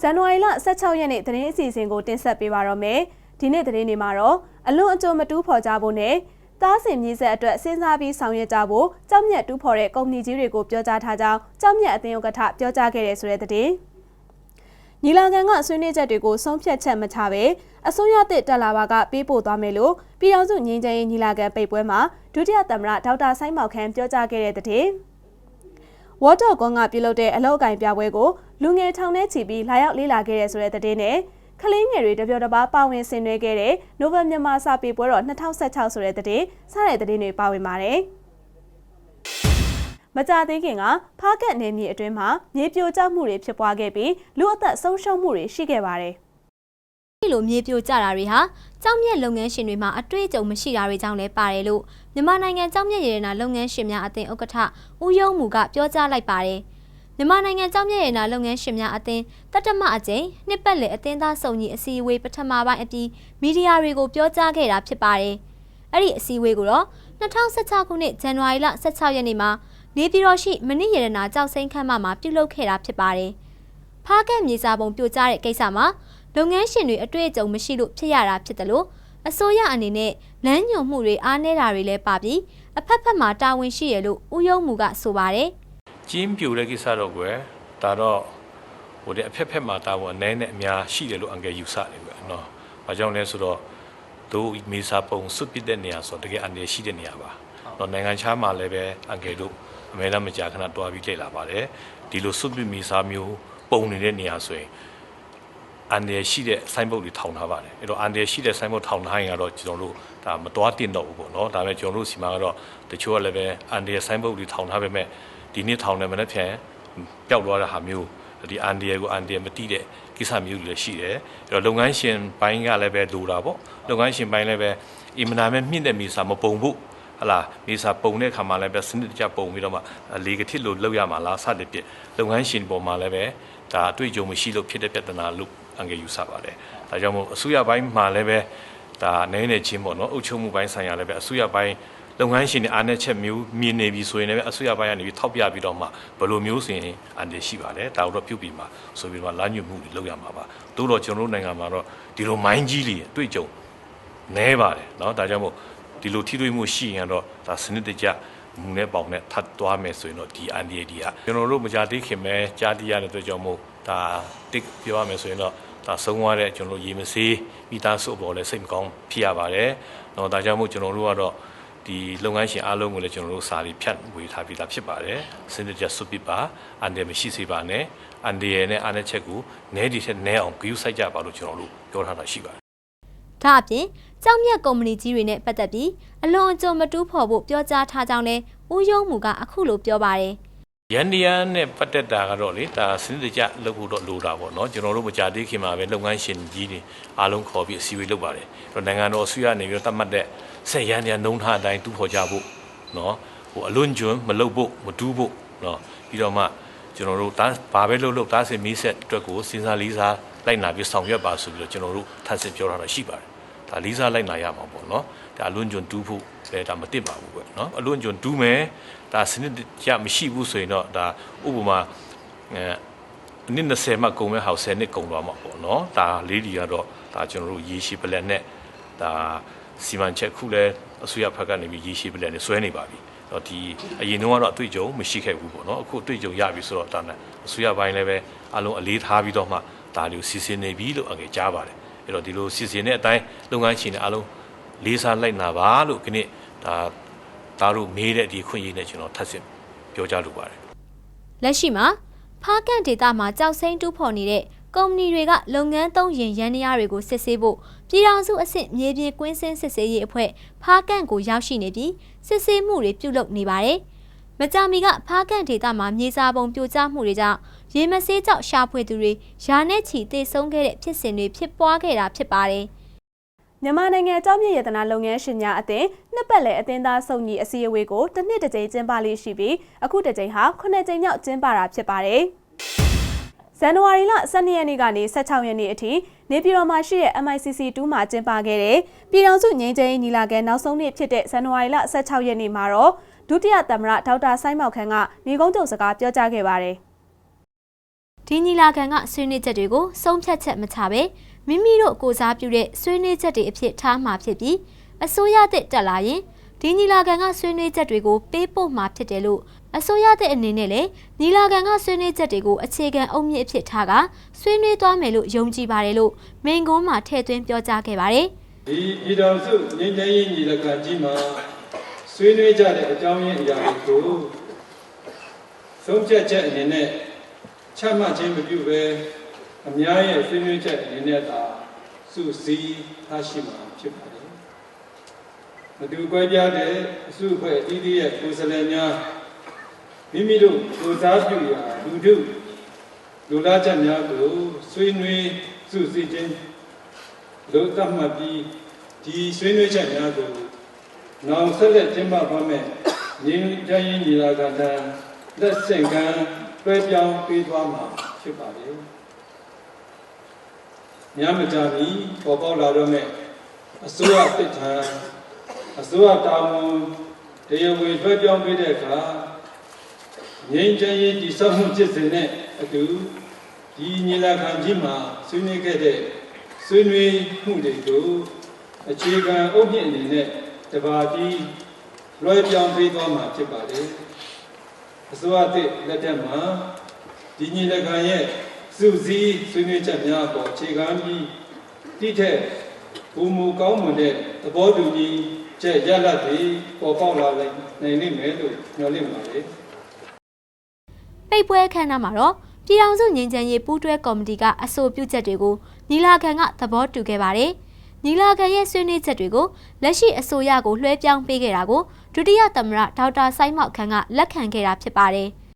ဇန်နဝါရီလ16ရက်နေ့သတင်းအစီအစဉ်ကိုတင်ဆက်ပေးပါတော့မယ်။ဒီနေ့သတင်းတွေမှာတော့အလွန်အကျွံမတူးဖော်ကြဖို့နဲ့သားစင်မြေဆက်အတွက်စဉ်းစားပြီးဆောင်ရွက်ကြဖို့ကြောက်မြတ်တူးဖော်တဲ့ကုမ္ပဏီကြီးတွေကိုပြောကြားထားကြောင်းကြောက်မြတ်အသင်းဥက္ကဋ္ဌပြောကြားခဲ့တဲ့ဆိုတဲ့သတင်း။ညီလာခံကဆွေးနွေးချက်တွေကိုဆုံးဖြတ်ချက်မချဘဲအစိုးရသစ်တက်လာပါကပေးပို့သွားမယ်လို့ပြည်အောင်စုငင်းချင်ရေးညီလာခံပိတ်ပွဲမှာဒုတိယသမ္မတဒေါက်တာဆိုင်းမောက်ခန်းပြောကြားခဲ့တဲ့သတင်း။ Water ကွန်ကပြုလုပ်တဲ့အလောက်အကင်ပြပွဲကိုလူငယ်ထောင်ထဲချီပြီးလာရောက်လေ့လာခဲ့တဲ့ဆိုတဲ့သတင်းနဲ့ကလေးငယ်တွေတပြောတပါပါဝင်ဆင်နွှဲခဲ့တဲ့ Nobel မြန်မာစာပေပွဲတော်2016ဆိုတဲ့သတင်းစတဲ့သတင်းတွေပါဝင်ပါတယ်။မကြသေးခင်ကဖားကတ်နယ်မြေအတွင်းမှာမြေပြိုကျမှုတွေဖြစ်ပွားခဲ့ပြီးလူအသက်ဆုံးရှုံးမှုတွေရှိခဲ့ပါတယ်။ ဒီလိုမြေပြိုကျတာတွေဟာကြောက်မြက်လုပ်ငန်းရှင်တွေမှာအတွေ့အကြုံမရှိတာတွေကြောင့်လည်းပါတယ်လို့မြန်မာနိုင်ငံကြောက်မြက်ရတနာလုပ်ငန်းရှင်များအသင်းဥက္ကဋ္ဌဦးယုံမူကပြောကြားလိုက်ပါတယ်။မြန်မာနိုင်ငံကြောက်မြက်ရတနာလုပ်ငန်းရှင်များအသင်းတတ္တမအကြိမ်နှစ်ပတ်လည်အသင်းသားစုံကြီးအစည်းအဝေးပထမပိုင်းအပြီးမီဒီယာတွေကိုပြောကြားခဲ့တာဖြစ်ပါတယ်။အဲ့ဒီအစည်းအဝေးကိုတော့2016ခုနှစ်ဇန်နဝါရီလ16ရက်နေ့မှာနေပြည်တော်ရှိမနစ်ရတနာကြောက်စိမ်းခမ်းမမှာပြုလုပ်ခဲ့တာဖြစ်ပါတယ်။ဖားကက်မြေစာပုံပြိုကျတဲ့ကိစ္စမှာ လုပ်ငန်းရှင်တွေအတွေ့အကြုံမရှိလို့ဖြစ်ရတာဖြစ်တယ်လို့အစိုးရအနေနဲ့လမ်းညွှန်မှုတွေအားနည်းတာတွေလည်းပါပြီးအဖက်ဖက်မှာတာဝန်ရှိရလို့ဦးယုံမူကဆိုပါတယ်ကျင်းပြိုတဲ့ကိစ္စတော့ကွယ်ဒါတော့ဟိုတဲ့အဖက်ဖက်မှာတာဝန်အနည်းနဲ့အများရှိတယ်လို့အန်ကယ်ယူဆတယ်ကွယ်နော်။ဘာကြောင့်လဲဆိုတော့တို့မေစာပုံစွတ်ပစ်တဲ့နေရာဆိုတော့တကယ်အန်တယ်ရှိတဲ့နေရာပါ။နော်နိုင်ငံခြားမှာလည်းပဲအန်ကယ်တို့အမဲလားမကြာခဏတွားပြီးကြိတ်လာပါတယ်။ဒီလိုစွတ်ပစ်မေစာမျိုးပုံနေတဲ့နေရာဆိုရင် အန်တယ်ရှိတဲ့ဆိုင်းဘုတ်တွေထောင်ထားပါတယ်အဲ့တော့အန်တယ်ရှိတဲ့ဆိုင်းဘုတ်ထောင်ထားရင်ကတော့ကျွန်တော်တို့ဒါမတော်တင်တော့ဘူးပေါ့နော်ဒါပေမဲ့ကျွန်တော်တို့စီမှာကတော့တချို့ကလည်းပဲအန်တယ်ဆိုင်းဘုတ်တွေထောင်ထားပေမဲ့ဒီနေ့ထောင်တယ်မနေ့ပြန်ပျောက်သွားတဲ့ဟာမျိုးဒီအန်တယ်ကိုအန်တယ်မတိတဲ့ကိစ္စမျိုးတွေလည်းရှိတယ်အဲ့တော့လုပ်ငန်းရှင်ပိုင်းကလည်းပဲလိုတာပေါ့လုပ်ငန်းရှင်ပိုင်းလည်းပဲအင်မနာမဲ့မြင့်တဲ့မီစာမပုံဘူးဟလာမေစာပုံတဲ့ခါမှာလည်းပဲစနစ်တကျပုံပြီးတော့မှလေကထစ်လို့လောက်ရမှာလားစတဲ့ပြလုပ်ငန်းရှင်ပေါ်မှာလည်းပဲဒါအတွေ့အကြုံမရှိလို့ဖြစ်တဲ့ပြဿနာလို့ အငယ်ယူဆပါတယ်။ဒါကြောင့်မို့အစိုးရပိုင်းမှာလည်းပဲဒါနိုင်နေချင်းပေါ့နော်အုပ်ချုပ်မှုပိုင်းဆိုင်ရာလည်းပဲအစိုးရပိုင်းလုပ်ငန်းရှင်တွေအားနည်းချက်မျိုးမြင်နေပြီဆိုရင်လည်းအစိုးရပိုင်းကနေပြီးထောက်ပြပြီးတော့မှဘယ်လိုမျိုးဆိုရင်အန်တရှိပါတယ်ဒါတော့ပြုတ်ပြီးမှဆိုပြီးတော့လာညွတ်မှုတွေလုပ်ရမှာပါ။သို့တော့ကျွန်တော်တို့နိုင်ငံမှာတော့ဒီလိုမိုင်းကြီးတွေအတွေ့အကြုံနည်းပါတယ်เนาะဒါကြောင့်မို့ဒီလိုထိတွေ့မှုရှိရင်တော့ဒါစနစ်တကျမူနဲ့ပေါင်နဲ့ထပ်သွားမယ်ဆိုရင်တော့ဒီ NDA ဒီကကျွန်တော်တို့မကြသေးခင်ပဲကြားတည်ရတဲ့အတွက်ကြောင့်မို့ဒါတစ်ပြောရမယ်ဆိုရင်တော့ ဒါဆုံးသွားတဲ့ကျွန်တော်ရေမစေးမိသားစုပေါ်လည်းစိတ်မကောင်းဖြစ်ရပါတယ်။တော့ဒါကြောင့်မို့ကျွန်တော်တို့ကတော့ဒီလုပ်ငန်းရှင်အားလုံးကိုလည်းကျွန်တော်တို့စာရီဖြတ်ဝေထားပြီးသားဖြစ်ပါတယ်။စနစ်တကျစွပစ်ပါအန်တယ်မရှိစေပါနဲ့။အန်တယ်နဲ့အားနည်းချက်ကိုနဲဒီထက်နဲအောင်ဂရုစိုက်ကြပါလို့ကျွန်တော်တို့ပြောထားတာရှိပါတယ်။ဒါအပြင်ကြောက်မြက်ကုမ္ပဏီကြီးတွေနဲ့ပတ်သက်ပြီးအလွန်အကျွံမတူးဖော်ဖို့ပြောကြားထားကြောင်းလည်းဦးယုံမူကအခုလိုပြောပါတယ်။ ရန်ဒီယာနဲ့ပတ်သက်တာကတော့လေဒါစနစ်တကျလုပ်ဖို့တော့လိုတာပေါ့နော်ကျွန်တော်တို့မကြသေးခင်မှာပဲလုပ်ငန်းရှင်ကြီးတွေအားလုံးခေါ်ပြီးအစည်းအဝေးလုပ်ပါတယ်အဲ့တော့နိုင်ငံတော်အစိုးရနေပြီးတော့တတ်မှတ်တဲ့ဆက်ရန်ဒီယာနှုံးထားအတိုင်းတူဖော်ကြဖို့နော်ဟိုအလွန်ကျွန်းမလုပ်ဖို့မတူးဖို့နော်ပြီးတော့မှကျွန်တော်တို့ဒါဘာပဲလုပ်လို့ဒါစင်မီးဆက်အတွက်ကိုစဉ်းစားလေးစားလိုက်နာပြီးဆောင်ရွက်ပါဆိုပြီးတော့ကျွန်တော်တို့ထပ်ဆင့်ပြောထားတာရှိပါတယ်ဒါလေးစားလိုက်နာရမှာပေါ့နော်ဒါအလွန်ကျွန်းတူးဖို့ လည်းဒါမတင်ပါဘူးကွနော်အလွန်ကျွန်းတူးမယ်ဒါစနစ်ကြမရှိဘူးဆိုရင်တော့ဒါဥပမာအဲအနည်း20မှကုန်မဲ့ဟောက်10နှစ်ကုန်သွားမှာပေါ့နော်ဒါလေးဒီကတော့ဒါကျွန်တော်တို့ရေရှည်ပလက်နဲ့ဒါစီမံချက်ခုလဲအစိုးရဘက်ကနေပြီးရေရှည်ပလက်နဲ့ဆွဲနေပါပြီတော့ဒီအရင်တော့ကတော့အတွေ့အကြုံမရှိခဲ့ဘူးပေါ့နော်အခုအတွေ့အကြုံရပြီဆိုတော့ဒါနဲ့အစိုးရပိုင်းလည်းပဲအလုံးအလေးထားပြီးတော့မှဒါလေးကိုစီစဉ်နေပြီလို့အငယ်ကြားပါတယ်အဲ့တော့ဒီလိုစီစဉ်တဲ့အတိုင်းလုပ်ငန်းရှင်တွေအလုံးလေးစားလိုက်နာပါလို့ဒီနေ့ ဒါသားတို့မေးတဲ့ဒီခွင့်ရနဲ့ကျွန်တော်ထပ်ဆင့်ပြောကြားလိုပါတယ်လက်ရှိမှာဖားကန့်ဒေတာမှာကြောက်စိမ့်တူးဖော်နေတဲ့ကုမ္ပဏီတွေကလုပ်ငန်းသုံးရင်ရန်တရားတွေကိုစစ်ဆေးဖို့ပြည်ထောင်စုအဆင့်မြေပြင်ကွင်းစင်းစစ်ဆေးရေးအဖွဲ့ဖားကန့်ကိုရောက်ရှိနေပြီးစစ်ဆေးမှုတွေပြုလုပ်နေပါတယ်။မကြာမီကဖားကန့်ဒေတာမှာမြေစာပုံပြိုကျမှုတွေကြောင့်ရေမဆေးကြောက်ရှာဖွေသူတွေယာနဲ့ချီသေဆုံးခဲ့တဲ့ဖြစ်စဉ်တွေဖြစ်ပွားခဲ့တာဖြစ်ပါတယ်။ မြန်မာနိုင်ငံကြောက်မြရတနာလုပ်ငန်းရှင်များအသင်းနှစ်ပတ်လည်အသင်းသားစုံညီအစည်းအဝေးကိုတစ်နှစ်တစ်ကြိမ်ကျင်းပလေးရှိပြီးအခုတစ်ကြိမ်ဟာ9ကြိမ်မြောက်ကျင်းပတာဖြစ်ပါတယ်။ဇန်နဝါရီလ12ရက်နေ့ကနေ16ရက်နေ့အထိနေပြည်တော်မှာရှိတဲ့ MICC 2မှာကျင်းပခဲ့တဲ့ပြည်ထောင်စုငြိမ်းချမ်းရေးညီလာခံနောက်ဆုံးနေ့ဖြစ်တဲ့ဇန်နဝါရီလ16ရက်နေ့မှာတော့ဒုတိယသမ္မတဒေါက်တာဆိုင်းမောက်ခန်းကနေကုန်းချုပ်စကားပြောကြားခဲ့ပါတယ်။ဒီညီလာခံကဆွေးနွေးချက်တွေကိုဆုံးဖြတ်ချက်မချဘဲ မိမိတို့ကိုယ်စားပြုတဲ့ဆွေးနွေးချက်တွေအဖြစ်ထားမှာဖြစ်ပြီးအစိုးရသစ်တက်လာရင်ဒီညီလာခံကဆွေးနွေးချက်တွေကိုပေးပို့မှာဖြစ်တယ်လို့အစိုးရသစ်အနေနဲ့လည်းညီလာခံကဆွေးနွေးချက်တွေကိုအခြေခံအုတ်မြစ်အဖြစ်ထားကဆွေးနွေးသွားမယ်လို့ယုံကြည်ပါတယ်လို့မင်းကုန်းမှာထည့်သွင်းပြောကြားခဲ့ပါတယ်။ဒီပြည်တော်စုငြိမ်းချမ်းရေးညီလာခံကြီးမှာဆွေးနွေးကြတဲ့အကြောင်းရင်းအရာတွေကိုဆုံးဖြတ်ချက်အနေနဲ့ချမှတ်ခြင်းမပြုဘဲ အများရဲ့ဆွေးနွေးချက်အနေနဲ့သာစုစည်းထားရှိမှာဖြစ်ပါတယ်။မတူကွဲပြားတဲ့အစုအဖွဲ့အသီးသီးရဲ့ကိုယ်စားလှယ်များမိမိတို့ကိုယ်စားပြုရာလူထုလူလားချက်များကိုဆွေးနွေးစုစည်းခြင်းလို့သတ်မှတ်ပြီးဒီဆွေးနွေးချက်များကိုနောင်ဆက်လက်ကျင်းပသွားမယ်ညီချမ်းရေးညီလာခံတန်းလက်ဆင့်ကမ်းတွဲပြောင်းပေးသွားမှာဖြစ်ပါတယ်။ ညမကြမီပေါ်ပေါက်လာတော့မယ်အစိုးရတစ်ထံအစိုးရတာဝန်တရားဝင်တွဲပြောင်းပေးတဲ့အခါငြိမ်းချမ်းရေးတည်ဆောက်မှုဖြစ်စဉ်နဲ့အတူဒီညီလာခံကြီးမှာဆွေးနွေးခဲ့တဲ့ဆွေးနွေးမှုတွေကိုအခြေခံအုပ်မြင့်အနေနဲ့တပါတီလွှဲပြောင်းပေးသွားမှာဖြစ်ပါတယ်။အစိုးရသစ်လက်ထက်မှာဒီညီလက်ခံရဲ့ စုစည်းဆွေးနွေးချက်များအပေါ်အခြေခံပြီးတိထက်ဘူမူကောင်းမွန်တဲ့သဘောတူညီချက်ရလဒ်တွေပေါ်ပေါက်လာနိုင်နိုင်မယ်လို့ညွှန်လင့်ပါတယ်။ပိတ်ပွဲအခမ်းအနားမှာတော့ပြည်ထောင်စုငြိမ်းချမ်းရေးပူးတွဲကော်မတီကအဆိုပြုချက်တွေကိုညီလာခံကသဘောတူခဲ့ပါတယ်။ညီလာခံရဲ့ဆွေးနွေးချက်တွေကိုလက်ရှိအစိုးရကိုလွှဲပြောင်းပေးခဲ့တာကိုဒုတိယသမ္မတဒေါက်တာစိုင်းမောက်ခန်းကလက်ခံခဲ့တာဖြစ်ပါတယ်။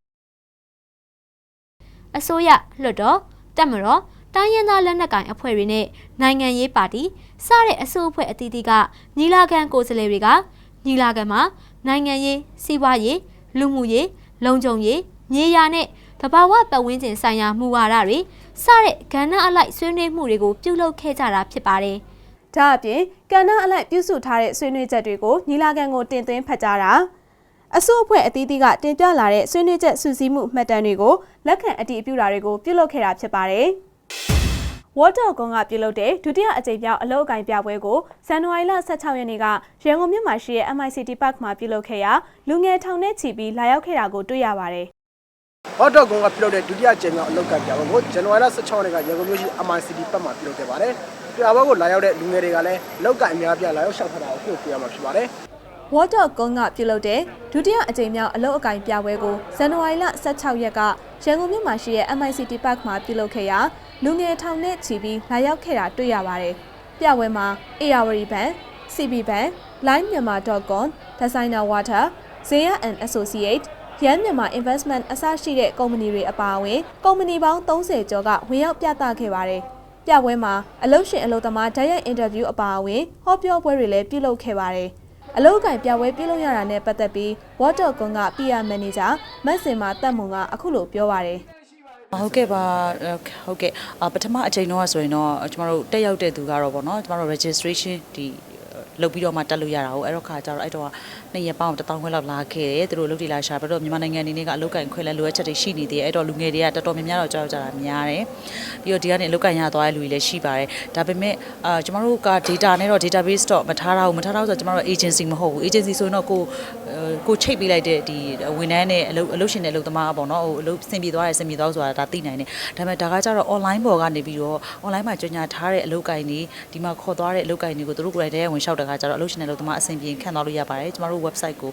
အစိုးရလွှတ်တော်တက်မတော်တိုင်းရင်းသားလက်နက်ကိုင်အဖွဲ့တွေနဲ့နိုင်ငံရေးပါတီစတဲ့အစိုးအဖွဲ့အသီးသီးကညီလာခံကိုယ်စားလှယ်တွေကညီလာခံမှာနိုင်ငံရေးစီးပွားရေးလူမှုရေးလုံခြုံရေးမြေယာနဲ့တဘာဝပတ်ဝန်းကျင်ဆိုင်ရာမူဝါဒတွေစတဲ့ကဏ္ဍအလိုက်ဆွေးနွေးမှုတွေကိုပြုလုပ်ခဲ့ကြတာဖြစ်ပါတယ်။ဒါအပြင်ကဏ္ဍအလိုက်ပြုစုထားတဲ့ဆွေးနွေးချက်တွေကိုညီလာခံကိုတင်သွင်းဖတ်ကြားတာ အစိုးအဖွဲ့အသီးသီးကတင်ပြလာတဲ့ဆွေးနွေးချက်စုစည်းမှုမှတ်တမ်းတွေကိုလက်ခံအတည်ပြုတာတွေကိုပြုလုပ်ခဲ့တာဖြစ်ပါတယ်။ဝါတော့ကွန်ကပြုလုပ်တဲ့ဒုတိယအကြိမ်မြောက်အလုပ်အကင်ပြပွဲကိုဇန်နဝါရီလ16ရက်နေ့ကရန်ကုန်မြို့မှာရှိတဲ့ MICT Park မှာပြုလုပ်ခဲ့ရာလူငယ်ထောင်နဲ့ချီပြီးလာရောက်ခဲ့တာကိုတွေ့ရပါတယ်။ဟော့တော့ကွန်ကပြုလုပ်တဲ့ဒုတိယကြိမ်မြောက်အလုပ်ကပြပွဲကိုဇန်နဝါရီလ16ရက်နေ့ကရန်ကုန်မြို့ရှိ MICD ပတ်မှာပြုလုပ်ခဲ့ပါတယ်။ပြပွဲကိုလာရောက်တဲ့လူငယ်တွေကလည်းအလုပ်ကအများပြလာရောက်ရှောက်ထားတာကိုပြရမှာဖြစ်ပါတယ်။ ဝါတော့ကွန်ကပြုလုပ်တဲ့ဒုတိယအကြိမ်မြောက်အလုပ်အကင်ပြပွဲကိုဇန်နဝါရီလ16ရက်ကရန်ကုန်မြို့မှာရှိတဲ့ MICT Park မှာပြုလုပ်ခဲ့ရာလူငယ်ထောင်နဲ့ချီပြီးလာရောက်ခဲ့တာတွေ့ရပါတယ်။ပြပွဲမှာ ARD Bank, CB Bank, Line Myanmar.com, Designer Water, Zaya and Associate, Yan Myanmar Investment အစရှိတဲ့ကုမ္ပဏီတွေအပါအဝင်ကုမ္ပဏီပေါင်း30ကျော်ကဝင်ရောက်ပြသခဲ့ပါတယ်။ပြပွဲမှာအလုပ်ရှင်အလုပ်သမားဓာတ်ရိုက်အင်တာဗျူးအပါအဝင်ဟောပြောပွဲတွေလည်းပြုလုပ်ခဲ့ပါတယ်။ အလုပ်အကင်ပြပွဲပြုလုပ်ရတာနဲ့ပတ်သက်ပြီး Water.com က PR Manager မတ်စင်မာတက်မွန်ကအခုလိုပြောပါတယ်။ဟုတ်ကဲ့ပါဟုတ်ကဲ့အပထမအချိန်တော့ဆိုရင်တော့ကျမတို့တက်ရောက်တဲ့သူကတော့ဗောနော်ကျမတို့ registration ဒီ လုပ်ပြီးတော့မှတက်လို့ရတာဟုတ်အဲ့တော့ခါကျတော့အဲ့တော့နှစ်ရက်ပေါင်း1000ခွဲလောက်လာခဲ့တယ်သူတို့လုပ်တီလာရှာပြီးတော့မြန်မာနိုင်ငံအနေနဲ့ကအလုပ်ကင်ခွဲလဲလိုအပ်ချက်တွေရှိနေသေးတယ်အဲ့တော့လူငယ်တွေကတော်တော်များများတော့ကြောက်ကြတာများတယ်ပြီးတော့ဒီကနေအလုပ်ကင်ရသွားတဲ့လူတွေလည်းရှိပါတယ်ဒါပေမဲ့အာကျမတို့က data နဲ့တော့ database တော့မထားတာဘူးမထားတော့ဆိုတော့ကျမတို့ agency မဟုတ်ဘူး agency ဆိုရင်တော့ကို ကိုချိတ်ပေးလိုက်တဲ့ဒီဝန်ထမ်းနဲ့အလုပ်အလုပ်ရှင်နဲ့အလုပ်သမားပေါ့နော်ဟိုအလုပ်ဆင်ပြေသွားတယ်ဆင်ပြေသွားဆိုတာဒါသိနိုင်တယ်ဒါပေမဲ့ဒါကကြတော့ online ပေါ်ကနေပြီးတော့ online မှာကြော်ညာထားတဲ့အလုပ်ကိုင်တွေဒီမှာခေါ်သွားတဲ့အလုပ်ကိုင်တွေကိုသူတို့ကိုယ်တိုင်တည်းဝင်လျှောက်တခါကြတော့အလုပ်ရှင်နဲ့အလုပ်သမားအဆင်ပြေခံသွားလို့ရပါတယ်ကျမတို့ website ကို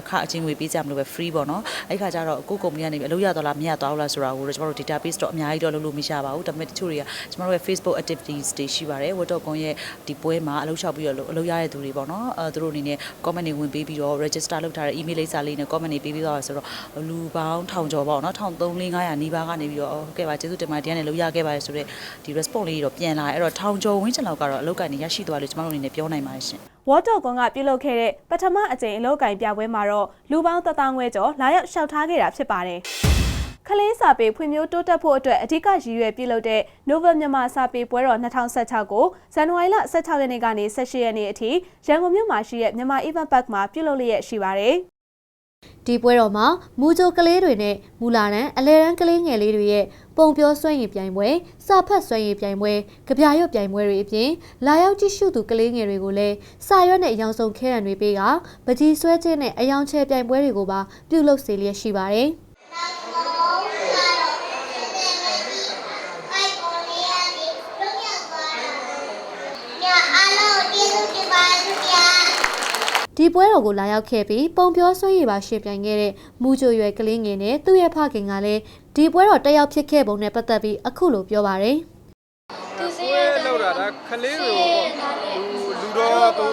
အခအချင်းငွေပေးကြမလို့ပဲ free ပေါ့နော်အဲ့ခါကျတော့ကိုကုမ္ပဏီကနေအလုပ်ရသွားလားမရသွားဘူးလားဆိုတာကိုတော့ကျမတို့ database တော့အများကြီးတော့လုပ်လို့မရပါဘူးဒါပေမဲ့တချို့တွေကကျမတို့ရဲ့ Facebook activities တွေရှိပါတယ် word.com ရဲ့ဒီပွဲမှာအလုပ်လျှောက်ပြီးတော့အလုပ်ရတဲ့သူတွေပေါ့နော်အဲသူတို့အနေနဲ့ comment တွေဝင်ပေးပြီးတော့ register လုပ်ထားတဲ့ email လိပ်စာလေးနဲ့ comment တွေပေးပြီးသွားဆိုတော့လူပေါင်းထောင်ကျော်ပေါ့နော်1300 500နီးပါးကနေပြီးတော့ဟုတ်ကဲ့ပါကျေးဇူးတင်ပါတယ်ဒီကနေလုပ်ရခဲ့ပါတယ်ဆိုတော့ဒီ response လေးတော့ပြန်လာတယ်အဲ့တော့ထောင်ကျော်ဝင်းချင်လောက်ကတော့အလုပ်ကနေရရှိသွားလို့ကျမတို့အနေနဲ့ပြောနိုင်ပါတယ်ရှင် Water.com ကပြုလုပ်ခဲ့တဲ့ပထမအကြိမ်အလုပ်ကင်ပြပွဲမှာတော့လူပေါင်း1000ခွဲကျော်လာရောက်ရှောက်ထားခဲ့တာဖြစ်ပါတယ်။ ခလေးစာပေဖွံ့ဖြိုးတိုးတက်ဖို့အတွက်အဓိကရည်ရွယ်ပြုလုပ်တဲ့ Novel မြန်မာစာပေပွဲတော်2016ကိုဇန်နဝါရီလ16ရက်နေ့ကနေ18ရက်နေ့အထိရန်ကုန်မြို့မှာရှိတဲ့မြန်မာ Event Park မှာပြုလုပ်လျက်ရှိပါတယ်။ဒီပွဲတော်မှာမူဂျိုကလေးတွေနဲ့မူလာတန်းအလဲတန်းကလေးငယ်လေးတွေရဲ့ပုံပြောစွမ်းရည်ပြိုင်ပွဲစာဖတ်စွမ်းရည်ပြိုင်ပွဲကြပြရွတ်ပြိုင်ပွဲတွေအပြင်လာရောက်ကြည့်ရှုသူကလေးငယ်တွေကိုလည်းစာရွက်နဲ့အယောင်ဆုံးခဲရံတွေပေးကပကြီးဆွဲခြင်းနဲ့အယောင်ချဲပြိုင်ပွဲတွေကိုပါပြုလုပ်စေလျက်ရှိပါတယ်။ ဒီပွဲတော်ကိုလာရောက်ခဲ့ပြီးပုံပြောဆွေးရည်ပါရှင်ပြိုင်ခဲ့တဲ့မူဂျိုရွယ်ကလေးငယ်နဲ့သူ့ရဲ့ဖခင်ကလည်းဒီပွဲတော်တက်ရောက်ဖြစ်ခဲ့ပုံနဲ့ပတ်သက်ပြီးအခုလိုပြောပါတယ်ပွဲလောက်တာဒါခလေးတွေကိုလူတော်သူ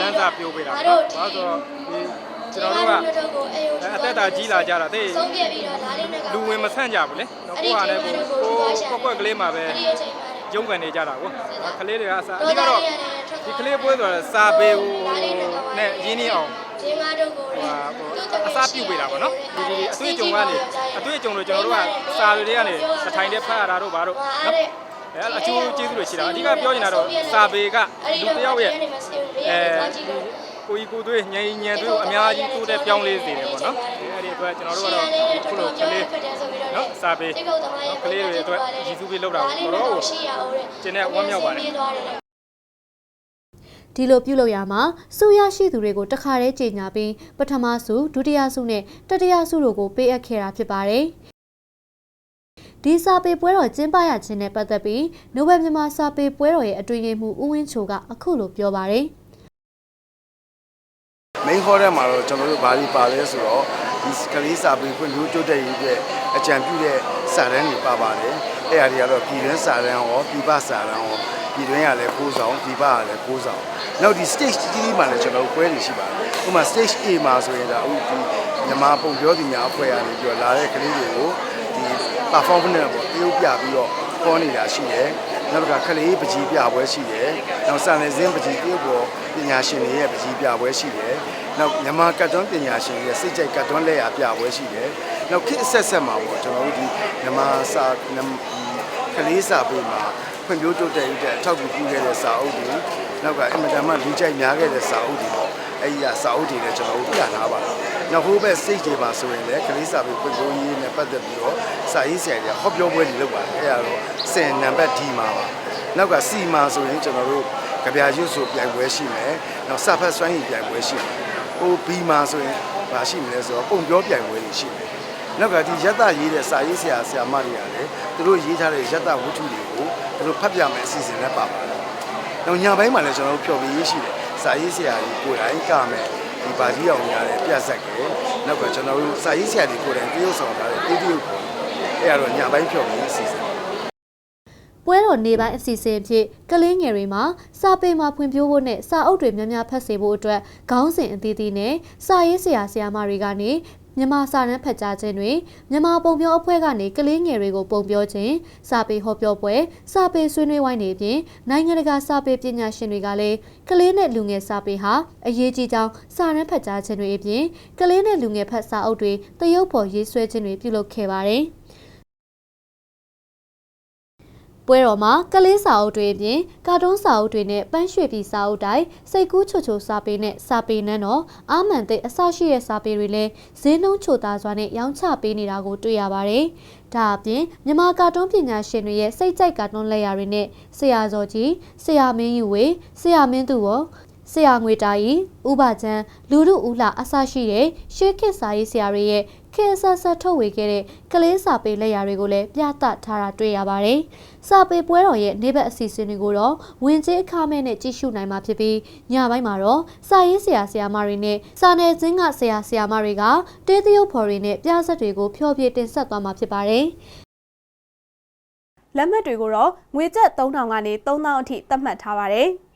လမ်းစာပြိုးပေးတာပေါ့။ဘာဆိုတော့ဒီ ကျွန်တော်တို့ကအသက်တာကြီးလာကြတာတဲ့လူဝင်မဆန့်ကြဘူးလေ။ကိုကလည်းကိုကိုကွက်ကလေးမှာပဲရုံးကန်နေကြတာကို။ခလေးတွေကအစားအဓိကတော့ဒီခလေးပွဲဆိုတော့စာပေဟိုနဲ့ရင်းနှီးအောင်ဒီမှာတော့ကိုဟိုအစားပြုတ်ပေးတာပေါ့နော်ဒီဒီအတွေ့အကြုံကနေအတွေ့အကြုံတွေကျွန်တော်တို့ကစာတွေတွေကနေစထိုင်တဲ့ဖတ်ရတာတို့ဘာတို့နော်အဲအကျိုးကျေးဇူးတွေရှိတာအဓိကပြောနေတာတော့စာပေကလူတစ်ယောက်ရဲ့အဲ ကိုကြီးကိုသွေးညင်ညင်သွေးကိုအများကြီးတိုးတဲ့ပြောင်းလဲစေတယ်ပေါ့နော်အဲဒီအတွက်ကျွန်တော်တို့ကတော့ခုလိုကလေးနော်စာပေကလေးတွေအတွက်ရည်စူးပြီးလောက်တာကိုတော့ကိုကျင်းတဲ့ဝမ်းမြောက်ပါတယ်ဒီလိုပြုလုပ်ရမှာစုရရှိသူတွေကိုတခါတည်းကြေညာပြီးပထမဆုဒုတိယဆုနဲ့တတိယဆုတို့ကိုပေးအပ်ခဲ့တာဖြစ်ပါတယ်ဒီစာပေပွဲတော်ကျင်းပရခြင်းနဲ့ပတ်သက်ပြီးနိုဘယ်မြန်မာစာပေပွဲတော်ရဲ့အတွင်ရေးမှူးဦးဝင်းချိုကအခုလိုပြောပါတယ် main hall ထဲမှာတော့ကျွန်တော်တို့ဘာတွေပါလဲဆိုတော့ဒီကလေးစာပေဖွံ့ဖြိုးတိုးတက်ရေးအတွက်အကြံပြုတဲ့စာတမ်းတွေပါပါတယ်အဲ့အရာတွေကတော့ပြည်တွင်းစာတမ်းရောပြည်ပစာတမ်းရောပြည်တွင်းရလည်းကိုးဆောင်ပြည်ပရလည်းကိုးဆောင်နောက်ဒီ stage ကြီးကြီးမှာလည်းကျွန်တော်တို့ပွဲတွေရှိပါတယ်ဥပမာ stage A မှာဆိုရင်ဒါအခုဒီမြန်မာပုံပြောသူများအဖွဲ့ကနေပြီးတော့လာတဲ့ကလေးတွေကိုဒီ performance ပေါ့ပြုပြပြီးတော့ခေါ်နေတာရှိတယ် နောက်တစ်ခါခလေးပကြီးပြပွဲရှိတယ်။နောက်စံနေစင်းပကြီးပြုတ်ပေါ်ပညာရှင်တွေရဲ့ပကြီးပြပွဲရှိတယ်။နောက်မြန်မာကတ်တွန်းပညာရှင်တွေရဲ့စိတ်ကြိုက်ကတ်တွန်းလက်ရာပြပွဲရှိတယ်။နောက်ခေတ်အဆက်ဆက်မှာပေါ့ကျွန်တော်တို့ဒီမြန်မာစာခလေးစာပေမှာဖွံ့ဖြိုးတိုးတက်ရေးတဲ့အထောက်အကူပြုခဲ့တဲ့စာအုပ်တွေနောက်က အင်မတန်မှလူကြိုက်များခဲ့တဲ့စာအုပ်တွေပေါ့ အဲဒီကစာအုပ်တွေလည်းကျွန်တော်တို့ပြထားပါတယ်။နောက်ဟိုဘက်စိတ်တွေပါဆိုရင်လည်းခလေးစာပေဖွံ့ဖြိုးရေးနဲ့ပတ်သက်ပြီးတော့စာရေးဆရာတွေဟောပြောပွဲတွေလုပ်ပါတယ်။အဲဒါတော့10နံပါတ် D မှာပါ။နောက်က C မှာဆိုရင်ကျွန်တော်တို့ကြပြရွတ်ဆိုပြိုင်ပွဲရှိမယ်။နောက်စာဖတ်စွမ်းရည်ပြိုင်ပွဲရှိမယ်။ဟို B မှာဆိုရင်ဘာရှိမလဲဆိုတော့ပုံပြောပြိုင်ပွဲတွေရှိမယ်။နောက်ကဒီရက်တာရေးတဲ့စာရေးဆရာဆရာမတွေကလည်းသူတို့ရေးထားတဲ့ရက်တာဝတ္ထုတွေကိုသူတို့ဖတ်ပြမယ်အစီအစဉ်နဲ့ပါပါတယ်။နောက်ညပိုင်းမှာလည်းကျွန်တော်တို့ဖျော်ဖြေရေးရှိတယ်။ စာရေးဆရာကြီးကိုယ်တိုင်ကမယ်ဒီပါကြီးအောင်ရတဲ့ပြတ်ဆက်ကနောက်ကကျွန်တော်တို့စာရေးဆရာတွေကိုယ်တိုင်တရုပ်ဆောင်ထားတဲ့တေးတရုပ်ပေါ်အဲ့ဒါတော့ညပိုင်းဖျော်ဖြေရေးအစီအစဉ်ပွဲတော်နေပိုင်းအစီအစဉ်အဖြစ်ကလေးငယ်တွေမှာစာပေမှာဖွံ့ဖြိုးဖို့နဲ့စာအုပ်တွေများများဖတ်စေဖို့အတွက်ခေါင်းစဉ်အသီးသီးနဲ့စာရေးဆရာဆရာမတွေကနေ မြန်မာစာတမ်းဖတ်ကြားခြင်းတွေမြန်မာပုံပြောအဖွဲ့ကနေကလေးငယ်တွေကိုပုံပြောခြင်းစာပေဟောပြောပွဲစာပေဆွေးနွေးဝိုင်းတွေအပြင်နိုင်ငံတကာစာပေပညာရှင်တွေကလည်းကလေးနဲ့လူငယ်စာပေဟာအရေးကြီးကြောင်းစာတမ်းဖတ်ကြားခြင်းတွေအပြင်ကလေးနဲ့လူငယ်ဖတ်စာအုပ်တွေတရုပ်ဖော်ရေးဆွဲခြင်းတွေပြုလုပ်ခဲ့ပါတယ်။ ပွဲတော်မှာကလေးစာအုပ်တွေအပြင်ကာတွန်းစာအုပ်တွေနဲ့ပန်းရွှေပြည်စာအုပ်တိုင်းစိတ်ကူးချိုချိုစာပေနဲ့စာပေနန်းတော်အာမန်သိအစရှိတဲ့စာပေတွေလည်းဈေးနှုန်းချိုသားစွာနဲ့ရောင်းချပေးနေတာကိုတွေ့ရပါတယ်။ဒါအပြင်မြန်မာကာတွန်းပညာရှင်တွေရဲ့စိတ်ကြိုက်ကာတွန်းလက်ရာတွေနဲ့ဆရာဇော်ကြီးဆရာမင်းယူဝေဆရာမင်းသူဝေါ် ဆရာငွေတာကြီးဥပချမ်းလူလူဦးလှအစရှိတဲ့ရှေးခေတ်စာရေးဆရာတွေရဲ့ခေတ်ဆက်ဆက်ထုတ်ဝေခဲ့တဲ့ကလေးစာပေလက်ရာတွေကိုလည်းပြသထားတာတွေ့ရပါတယ်။စာပေပွဲတော်ရဲ့နေ့ဘက်အစီအစဉ်တွေကိုတော့ဝင်ကျေးအခမဲ့နဲ့ကြည့်ရှုနိုင်မှာဖြစ်ပြီးညပိုင်းမှာတော့စာရေးဆရာဆရာမတွေနဲ့စာနယ်ဇင်းကဆရာဆရာမတွေကတေးသရုပ်ဖော်တွေနဲ့ပြဇာတ်တွေကိုဖျော်ဖြေတင်ဆက်သွားမှာဖြစ်ပါတယ်။လက်မှတ်တွေကိုတော့ငွေကျပ်3000ကနေ3000အထိသတ်မှတ်ထားပါတယ်။